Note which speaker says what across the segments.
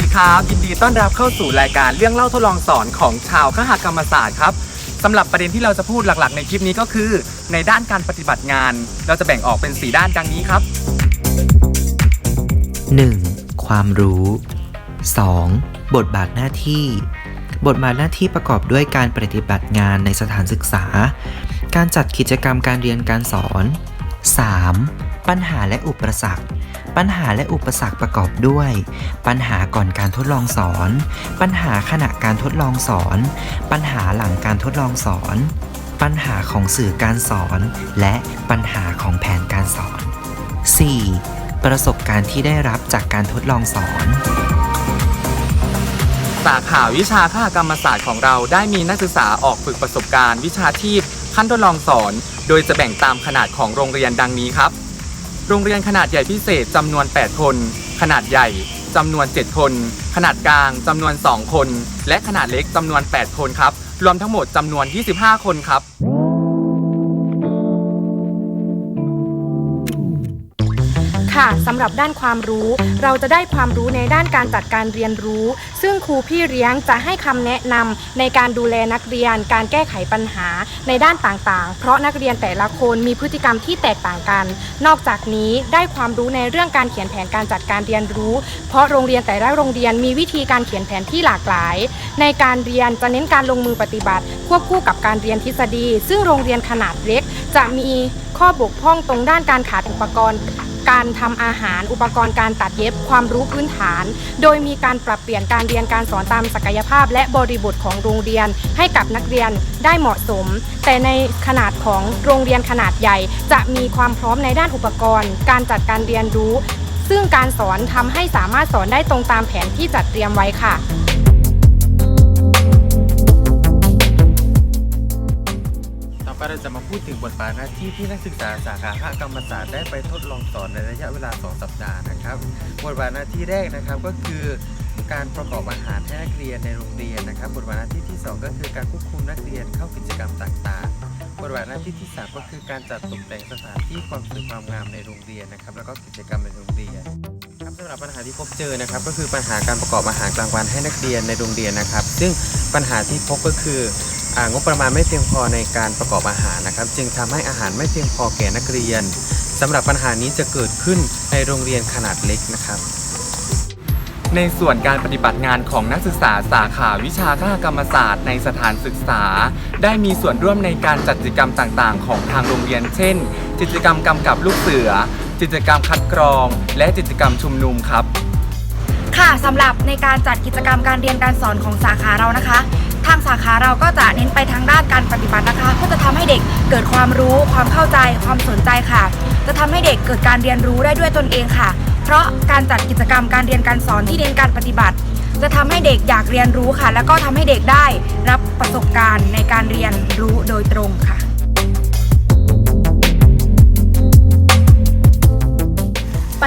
Speaker 1: ดีครับ ยินดีต้อนรับเข้าสู่รายการเรื่องเล่าทดลองสอนของชาวคหกรรมศาสตร์ครับสำหรับประเด็นที่เราจะพูดหลักๆ ในคลิปนี้ก็คือ ในด้านการปฏิบัติงาน เราจะแบ่งออกเป็น 4 ด้านดังนี้ครับ
Speaker 2: 1. ความรู้ 2. บทบาทหน้าที่ บทบาทหน้าที่ประกอบด้วยการปฏิบัติงานในสถานศึกษา การจัดกิจกรรมการเรียนการสอน 3. ปัญหาและอุปสรรค ปัญหาและอุปสรรคประกอบด้วย ปัญหาก่อนการทดลองสอน ปัญหาขณะการทดลองสอน ปัญหาหลังการทดลองสอน ปัญหาของสื่อการสอน และปัญหาของแผนการสอน 4. ประสบการณ์ที่ได้รับจากการทดลองสอน
Speaker 1: สาขาวิชาคหกรรมศาสตร์ของเราได้มีนักศึกษาออกฝึกประสบการณ์ วิชาชีพขั้นทดลองสอน โดยจะแบ่งตามขนาดของโรงเรียนดังนี้ครับ โรงเรียนขนาดใหญ่พิเศษจำนวน 8 คน ขนาดใหญ่จำนวน 7 คน ขนาดกลางจำนวน 2 คน และขนาดเล็กจำนวน 8 คนครับ รวมทั้งหมดจำนวน 25 คนครับ
Speaker 3: ค่ะสำหรับด้านความรู้ เราจะได้ความรู้ในด้านการจัดการเรียนรู้ ซึ่งครูพี่เลี้ยงจะให้คำแนะนำในการดูแลนักเรียน การแก้ไขปัญหาในด้านต่างๆ เพราะนักเรียนแต่ละคนมีพฤติกรรมที่แตกต่างกัน นอกจากนี้ได้ความรู้ในเรื่องการเขียนแผนการจัดการเรียนรู้ เพราะโรงเรียนแต่ละโรงเรียนมีวิธีการเขียนแผนที่หลากหลาย ในการเรียนจะเน้นการลงมือปฏิบัติ ควบคู่กับการเรียนทฤษฎี ซึ่งโรงเรียนขนาดเล็ก จะมีข้อบกพร่องตรงด้านการขาดอุปกรณ์ การทำอาหาร อุปกรณ์การตัดเย็บความรู้พื้นฐาน โดยมีการปรับเปลี่ยนการเรียนการสอนตามศักยภาพ และบริบทของโรงเรียน ให้กับนักเรียนได้เหมาะสม แต่ในขนาดของโรงเรียนขนาดใหญ่ จะมีความพร้อมในด้านอุปกรณ์ การจัดการเรียนรู้ ซึ่งการสอนทำให้สามารถสอนได้ตรงตามแผนที่จัดเตรียมไว้ค่ะ
Speaker 4: ไปเราจะมาพูดถึงบทบาทหน้าที่ที่นักศึกษาสาขาคกรรมศาสตร์ได้ไปทดลองสอนในระยะเวลา 2 สัปดาห์นะครับ บทบาทหน้าที่แรกนะครับก็คือการประกอบอาหารให้นักเรียนในโรงเรียนนะครับ บทบาทหน้าที่ที่ 2 ก็คือการควบคุมนักเรียนเข้ากิจกรรมต่างๆ บทบาทหน้าที่ที่ 3 ก็คือการจัดตกแต่งสถานที่ความสวยความงามในโรงเรียนนะครับ แล้วก็กิจกรรมในโรงเรียนครับสำหรับปัญหาที่พบเจอนะครับ ก็คือปัญหาการประกอบอาหารกลางวันให้นักเรียนในโรงเรียนนะครับ ซึ่งปัญหาที่พบก็คือ งบประมาณไม่เพียงพอในการประกอบอาหารนะครับ จึงทำให้อาหารไม่เพียงพอแก่นักเรียนสำหรับปัญหานี้จะเกิดขึ้นในโรงเรียนขนาดเล็กนะครับ
Speaker 1: ในส่วนการปฏิบัติงานของนักศึกษาสาขาวิชาคหกรรมศาสตร์ในสถานศึกษา ได้มีส่วนร่วมในการจัดกิจกรรมต่างๆ ของทางโรงเรียน เช่น กิจกรรมกำกับลูกเสือ กิจกรรมคัดกรอง และกิจกรรมชุมนุมครับ
Speaker 5: ค่ะสำหรับในการจัดกิจกรรมการเรียนการสอนของสาขาเรานะคะ ทางสาขาเราก็จะเน้นไปทางด้านการปฏิบัตินะคะเพื่อจะทำให้เด็กเกิดความรู้ ความเข้าใจ ความสนใจค่ะ จะทำให้เด็กเกิดการเรียนรู้ได้ด้วยตนเองค่ะ เพราะการจัดกิจกรรมการเรียนการสอนที่เน้นการปฏิบัติ จะทำให้เด็กอยากเรียนรู้ค่ะ แล้วก็ทำให้เด็กได้รับประสบการณ์ในการเรียนรู้โดยตรงค่ะ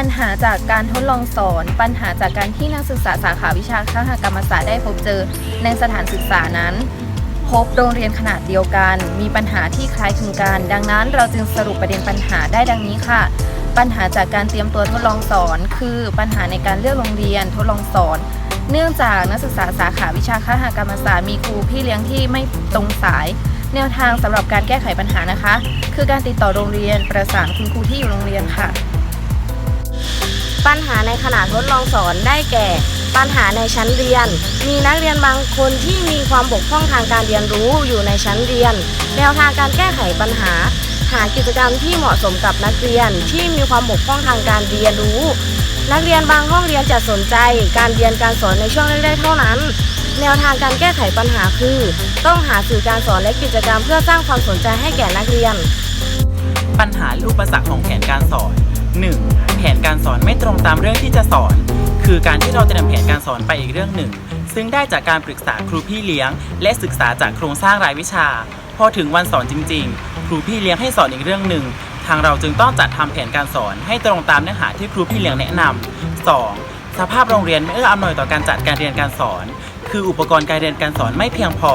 Speaker 6: ปัญหาจากการทดลองสอน ปัญหาจากการที่นักศึกษาสาขาวิชาคหกรรมศาสตร์ได้พบเจอในสถานศึกษานั้น พบโรงเรียนขนาดเดียวกัน มีปัญหาที่คล้ายคลึงกัน ดังนั้นเราจึงสรุปประเด็นปัญหาได้ดังนี้ค่ะ ปัญหาจากการเตรียมตัวทดลองสอน คือปัญหาในการเลือกโรงเรียนทดลองสอน เนื่องจากนักศึกษาสาขาวิชาคหกรรมศาสตร์มีครูพี่เลี้ยงที่ไม่ตรงสายแนวทางสำหรับการแก้ไขปัญหานะคะ คือการติดต่อโรงเรียนประสานคุณครูที่อยู่โรงเรียนค่ะ
Speaker 3: ปัญหาในขณะทดลองสอนได้แก่ ปัญหาในชั้นเรียน มีนักเรียนบางคนที่มีความบกพร่องทางการเรียนรู้อยู่ในชั้นเรียน แนวทางการแก้ไขปัญหา หากิจกรรมที่เหมาะสมกับนักเรียนที่มีความบกพร่องทางการเรียนรู้ นักเรียนบางห้องเรียนจะสนใจ การเรียนการสอนในช่วงแรกๆเท่านั้น แนวทางการแก้ไขปัญหาคือ ต้องหาสื่อการสอนและกิจกรรมเพื่อสร้างความสนใจให้แก่นักเรียน
Speaker 7: ปัญหาและอุปสรรคของแผนการสอน 1. แผนการสอนไม่ตรงตามเรื่องที่จะสอน คือการที่เราเตรียมแผนการสอนไปอีกเรื่องหนึ่ง ซึ่งได้จากการปรึกษาครูพี่เลี้ยง และศึกษาจากโครงสร้างรายวิชา พอถึงวันสอนจริง ๆ ครูพี่เลี้ยงให้สอนอีกเรื่องหนึ่ง ทางเราจึงต้องจัดทำแผนการสอนให้ตรงตามเนื้อหาที่ครูพี่เลี้ยงแนะนำ 2. สภาพโรงเรียนไม่เอื้ออำนวยต่อการจัดการเรียนการสอน คืออุปกรณ์การเรียนการสอนไม่เพียงพอ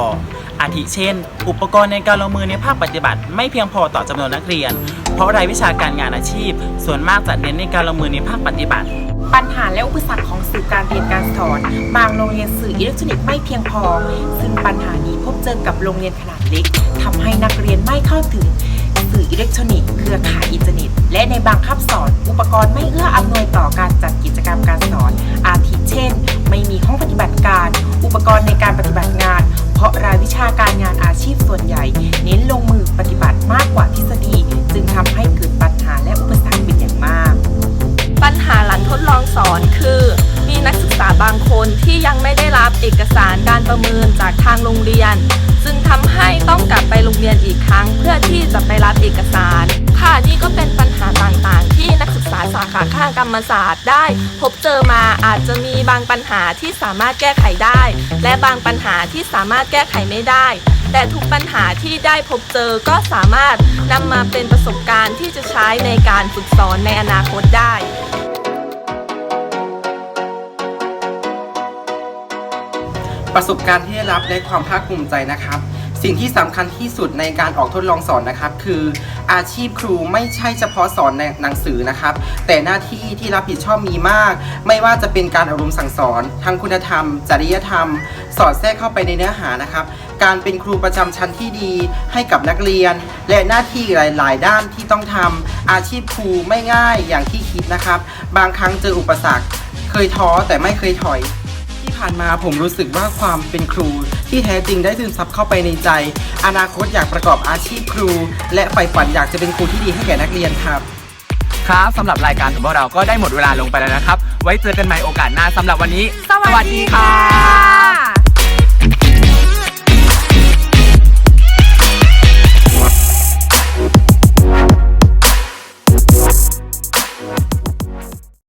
Speaker 7: อาทิเช่น อุปกรณ์ในการลงมือในภาคปฏิบัติไม่เพียงพอต่อจำนวนนักเรียน เพราะรายวิชาการงานอาชีพ ส่วนมากจัดเน้นในการลงมือในภาคปฏิบัติ
Speaker 8: ปัญหาและอุปสรรคของสื่อการเรียนการสอน บางโรงเรียนสื่ออิเล็กทรอนิกส์ไม่เพียงพอ ซึ่งปัญหานี้พบเจอกับโรงเรียนขนาดเล็กทำให้นักเรียนไม่เข้าถึงสื่ออิเล็กทรอนิกส์เครือข่ายอินเทอร์เน็ต และในบางคาบสอน อุปกรณ์ไม่เอื้ออำนวยต่อการจัดกิจกรรมการสอน อาทิเช่น ไม่มีห้องปฏิบัติการ อุปกรณ์ในการปฏิบัติงาน เพราะรายวิชาการงานอาชีพส่วนใหญ่ เน้นลงมือปฏิบัติมากกว่าทฤษฎี
Speaker 9: เพื่อที่จะไปรับเอกสาร ค่ะนี่ก็เป็นปัญหาต่างๆ ที่นักศึกษาสาขาข้างกรรมศาสตร์ได้ พบเจอมาอาจจะมีบางปัญหาที่สามารถแก้ไขได้ และบางปัญหาที่สามารถแก้ไขไม่ได้ แต่ทุกปัญหาที่ได้พบเจอก็สามารถนำมาเป็นประสบการณ์ที่จะใช้ในการฝึกสอนในอนาคตได้
Speaker 10: ประสบการณ์ที่ได้รับและความภาคภูมิใจนะครับ สิ่งที่สำคัญที่สุดในการออกทดลองสอนนะครับ คืออาชีพครูไม่ใช่เฉพาะสอนในหนังสือนะครับ แต่หน้าที่ที่รับผิดชอบมีมาก ไม่ว่าจะเป็นการอบรมสั่งสอนทางคุณธรรม จริยธรรม สอดแทรกเข้าไปในเนื้อหานะครับ การเป็นครูประจำชั้นที่ดีให้กับนักเรียน และหน้าที่หลาย ๆ ด้านที่ต้องทำอาชีพครูไม่ง่ายอย่างที่คิดนะครับ บางครั้งเจออุปสรรค เคยท้อแต่ไม่เคยถอย ที่ผ่านมาผมรู้สึกว่าความเป็นครู ที่แท้จริงได้ซึมซับเข้าไปในใจ อนาคตอยากประกอบอาชีพครู และใฝ่ฝันอยากจะเป็นครูที่ดีให้แก่นักเรียนครับ
Speaker 1: ครับสำหรับรายการของพวกเราก็ได้หมดเวลาลงไปแล้วนะครับ ไว้เจอกันใหม่โอกาสหน้าสำหรับวันนี้
Speaker 3: สวัสดีค่ะ